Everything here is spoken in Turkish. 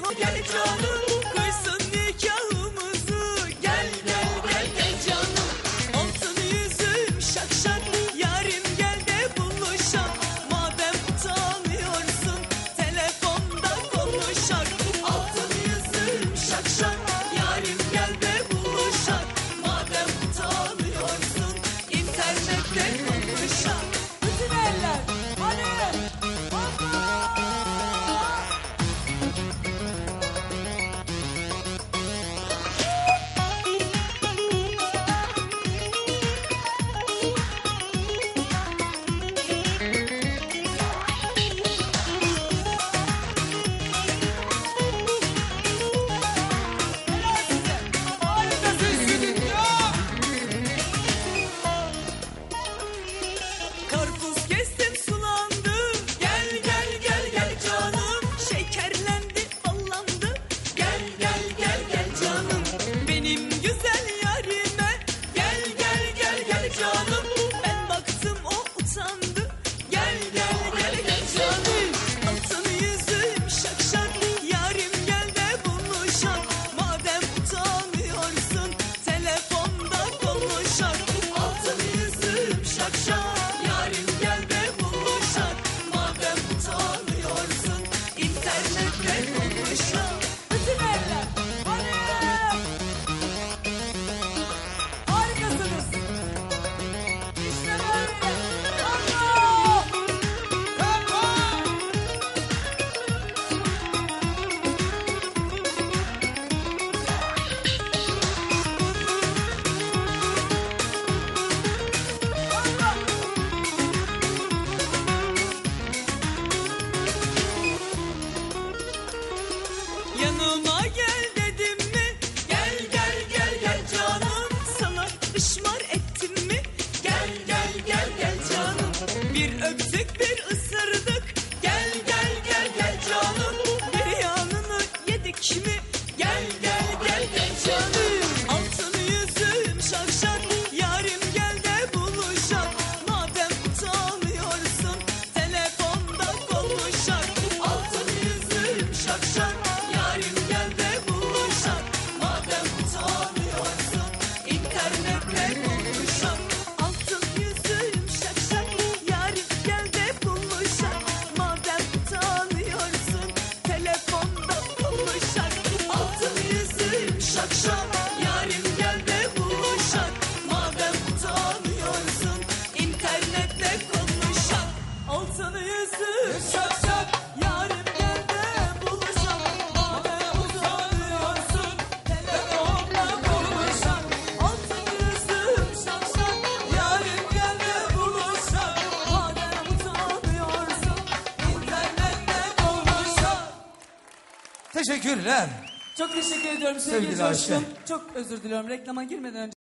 Mechanics all the konuşma Teşekkürler. Çok teşekkür ediyorum sevgili Sevgili Coşkun. Ayşe. Çok özür diliyorum reklama girmeden önce.